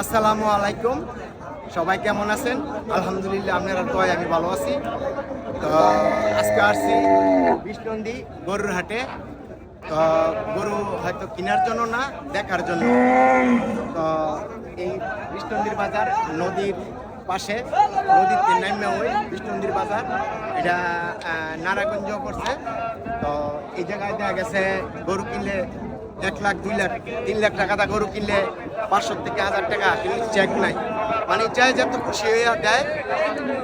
আসসালামু আলাইকুম। সবাই কেমন আছেন? আলহামদুলিল্লাহ আপনারা তো আমি ভালো আছি। তো আজকে আসছি বিষ্ণন্দী গরুর হাটে। তো গরু হয়তো কেনার জন্য না, দেখার জন্য। তো এই বিষ্ণন্দির বাজার নদীর পাশে, নদীতে নামে ওই বিষ্ণন্দির বাজার। এটা নারায়ণগঞ্জ করছে তো এই জায়গায় দেখা গেছে গরু কিনলে এক লাখ, দুই লাখ, তিন লাখ টাকা দা গরু কিনলে পাঁচশো থেকে হাজার টাকা কিন্তু চেক নাই। মানে চাই যত খুশি হইয়া দেয়,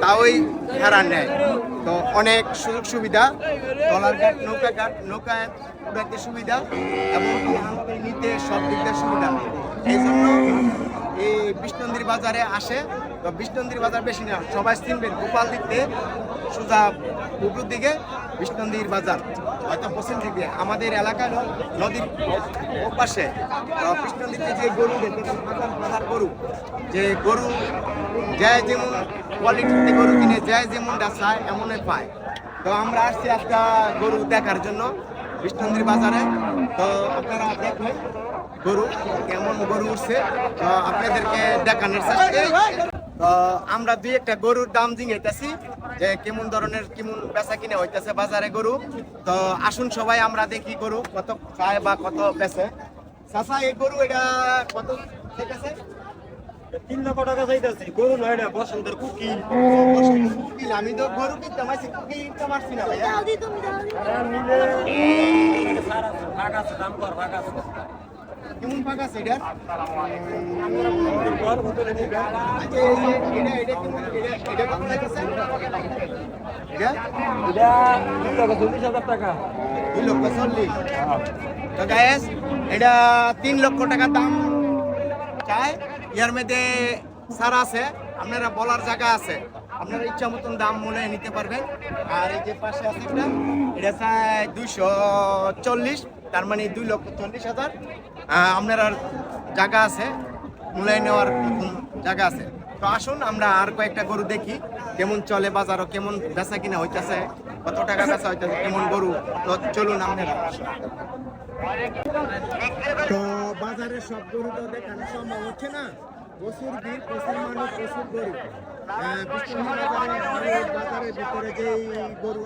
তাওই হারা নেয়। তো অনেক সুযোগ সুবিধা টলার ঘাট, নৌকা ঘাট নৌকায় উড়াইতে সুবিধা এবং নিতে সব দিক দিয়ে সুবিধা। এই জন্য এই বিষ্ণন্দির বাজারে আসে। তো বিষ্ণন্দির বাজার বেশি না, সবাই চিনবেন গোপাল দিকতে সোজা উপর দিকে বিষ্ণন্দির বাজার। হয়তো পশ্চিম দিকে আমাদের এলাকার নদীর ওপাশে তো কৃষ্ণনদীতে যে গরু পাচ্ছেন, গরু যে গরু যায় যেমন কোয়ালিটিতে গরু কিনে যায় যেমনটা চায় এমনই পায়। তো আমরা আসছি একটা গরু দেখার জন্য বিষ্ণন্দির বাজারে। তো আপনারা দেখবেন গরু কেমন গরু উঠছে। তো আপনাদেরকে দেখানোর চেষ্টা তো আমরা দুই একটা গরুর দাম জিঙেতেছি যে কেমন ধরনের কেমন বেচা কিনে হইতেছে বাজারে গরু। তো আসুন সবাই আমরা দেখি গরু কত খায় বা কত বেচে। চাচা এই গরু এটা কত ঠিক আছে তিন লক্ষ টাকা চাইতেছি। গরু নয় না বসন্তের কুকি আমি তো গরু কিনতে পারছি কিনতে পারছি না ভাইয়া। কেমন ফাঁক আছে এটা? এটা? তিন লক্ষ টাকা দাম। চায় ইয়ার মধ্যে সারা আছে, আপনারা বলার জায়গা আছে। আপনারা ইচ্ছা মতন দাম মনে নিতে পারবেন। আর এই যে পাশে আছে এটা চায় দুইশো চল্লিশ, তার মানে দুই লক্ষ চল্লিশ হাজার। আপনার আর জায়গা আছে মূল্যায় নেওয়ার জায়গা আছে। তো আসুন, আমরা আর কয়েকটা গরু দেখি, কেমন চলে বাজারও, কেমন বেচা কিনা হইতেছে, কত টাকা বেচা হইতেছে, কেমন গরু। তো চলুন আপনারা তো বাজারে সব গরু তো দেখানো সম্ভব হচ্ছে না। প্রচুর ভিড়, প্রচুর মানুষ, প্রচুর গরু। বাজারের ভিতরে যে গরু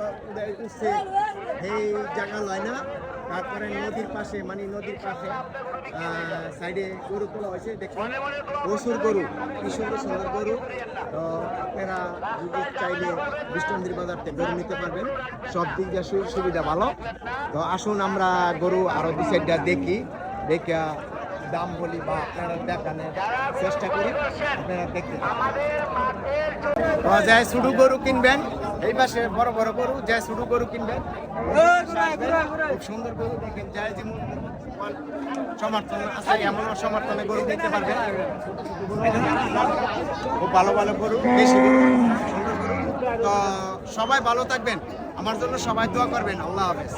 উঠছে, সেই জায়গা লয় না। তারপরে নদীর পাশে মানে নদীর পাশে সাইডে গরু তোলা হয়েছে। দেখুন, প্রচুর গরু কি সুন্দর গরু। তো আপনারা যদি চাইলে বিষ্ণুন্দির বাজার থেকে গরু নিতে পারবেন। সব দিক দিয়ে সুযোগ সুবিধা ভালো। তো আসুন আমরা গরু আরও দু দেখি। দেখে দাম বলি বা আপনারা দেখানোর চেষ্টা করি, আপনারা দেখতে যায় শুধু গরু কিনবেন, এই পাশে বড় বড় গরু যায় শুধু গরু কিনবেন। খুব সুন্দর গরু দেখেন যায় যেমন সমর্থন গরু কিনতে পারবেন। ভালো ভালো গরু গরু, সুন্দর গরু। তো সবাই ভালো থাকবেন, আমার জন্য সবাই দোয়া করবেন, আল্লাহ হাফেজ।